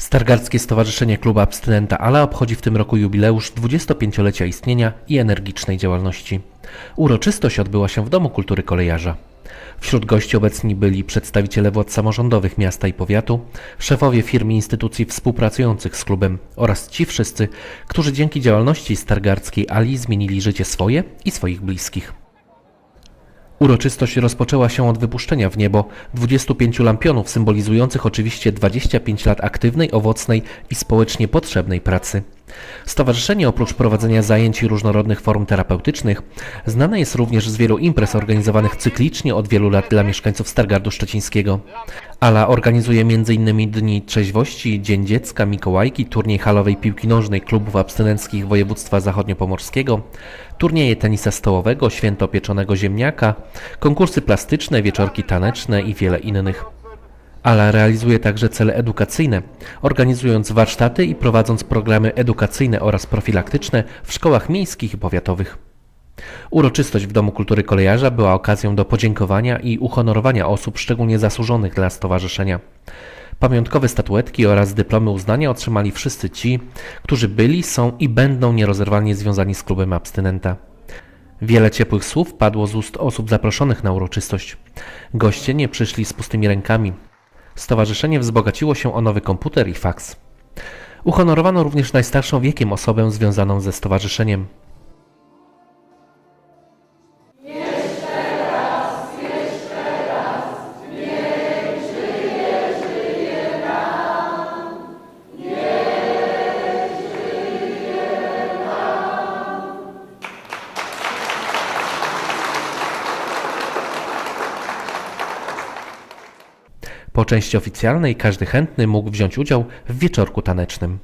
Stargardzkie Stowarzyszenie Klubu Abstynenta Ala obchodzi w tym roku jubileusz 25-lecia istnienia i energicznej działalności. Uroczystość odbyła się w Domu Kultury Kolejarza. Wśród gości obecni byli przedstawiciele władz samorządowych miasta i powiatu, szefowie firm i instytucji współpracujących z klubem oraz ci wszyscy, którzy dzięki działalności Stargardzkiej Ali zmienili życie swoje i swoich bliskich. Uroczystość rozpoczęła się od wypuszczenia w niebo 25 lampionów symbolizujących oczywiście 25 lat aktywnej, owocnej i społecznie potrzebnej pracy. Stowarzyszenie oprócz prowadzenia zajęć i różnorodnych form terapeutycznych znane jest również z wielu imprez organizowanych cyklicznie od wielu lat dla mieszkańców Stargardu Szczecińskiego. Ala organizuje m.in. Dni Trzeźwości, Dzień Dziecka, Mikołajki, turniej halowej piłki nożnej klubów abstynenckich województwa zachodniopomorskiego, turnieje tenisa stołowego, święto pieczonego ziemniaka, konkursy plastyczne, wieczorki taneczne i wiele innych. Ala realizuje także cele edukacyjne, organizując warsztaty i prowadząc programy edukacyjne oraz profilaktyczne w szkołach miejskich i powiatowych. Uroczystość w Domu Kultury Kolejarza była okazją do podziękowania i uhonorowania osób szczególnie zasłużonych dla stowarzyszenia. Pamiątkowe statuetki oraz dyplomy uznania otrzymali wszyscy ci, którzy byli, są i będą nierozerwalnie związani z klubem abstynenta. Wiele ciepłych słów padło z ust osób zaproszonych na uroczystość. Goście nie przyszli z pustymi rękami. Stowarzyszenie wzbogaciło się o nowy komputer i faks. Uhonorowano również najstarszą wiekiem osobę związaną ze stowarzyszeniem. Po części oficjalnej każdy chętny mógł wziąć udział w wieczorku tanecznym.